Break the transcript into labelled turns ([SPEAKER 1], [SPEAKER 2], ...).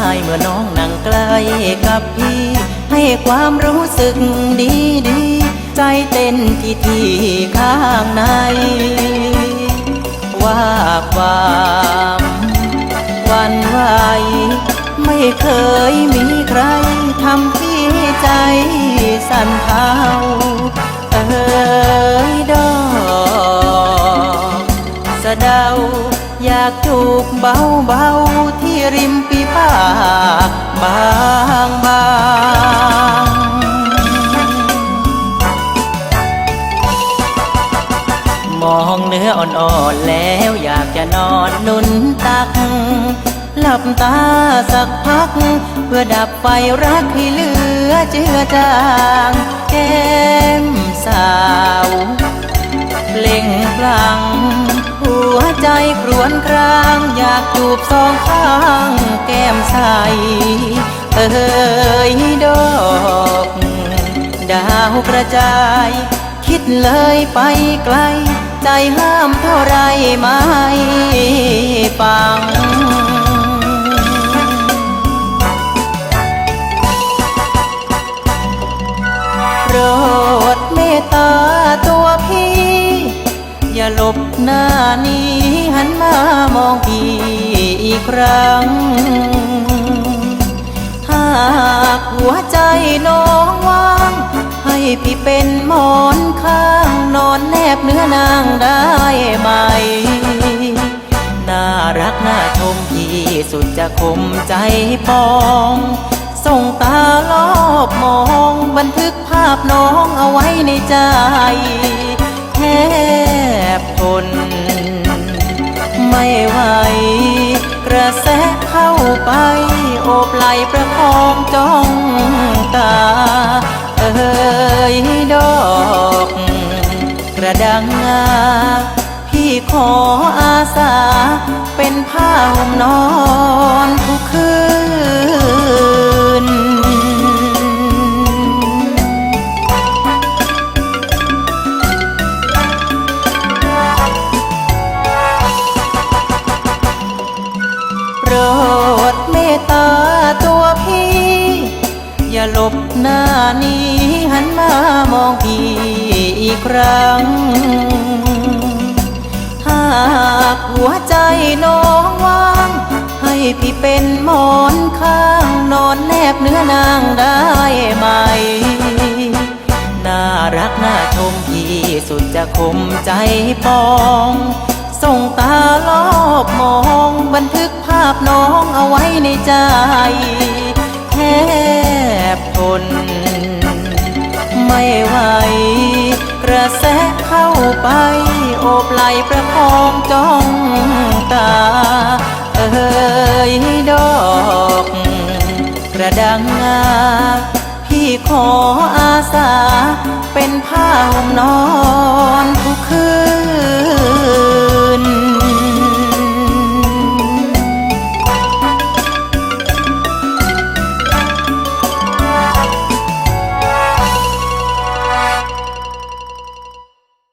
[SPEAKER 1] ายเมื่อน้องนั่งใกล้กับพี่ ให้ความรู้สึกดีดีใจเต้นที่ที่ข้างใน ว่าความวันไหวไม่เคยมีใครทำพี่ใจสั่นเทาากจูบเบาๆที่ริมปีปากบางบางมองเนื้ออ่อนๆแล้วอยากจะนอนนุนตัก หลับตาสักพัก เพื่อดับไฟรักให้เหลือเจือจางแก้มสาวเปล่งปลั่ง วนครางอยากจูบสองข้างแก้มใส เอ้ยดอก ดาวกระจาย คิดเลยไปไกล ใจห้ามเท่าไรไม่ฟัง บหน้านี้หันมามองพี่อีกครั้ง หากหัวใจน้องว่าง ให้พี่เป็นหมอนข้างนอนแนบเนื้อนางได้ไหม น่ารักน่าชมพี่สุดจะคมใจปองส่งตาลอบมองบันทึกภาพน้องเอาไว้ในใจแท บทน ไม่ไหว กระแสเข้าไป โอบไหลประคองจ้องตา เอ้ยดอก กระดังงาพี่ขออาสา เป็นผ้าห่มนอน อย่าหลบหน้านี้หันมามองพี่อีกครั้ง หากหัวใจน้องว่าง ให้พี่เป็นหมอนข้างนอนแนบเนื้อนางได้ไหม น่ารักน่าชมพี่สุดจะคมใจปองส่งตาลอบมองบันทึกภาพน้องเอาไว้ในใจ แทบทน ไม่ไหว กระแสเข้าไป โอบไหลประคองจ้องตา เอ้ยดอก กระดังงาพี่ขออาสา เป็นผ้าห่มนอน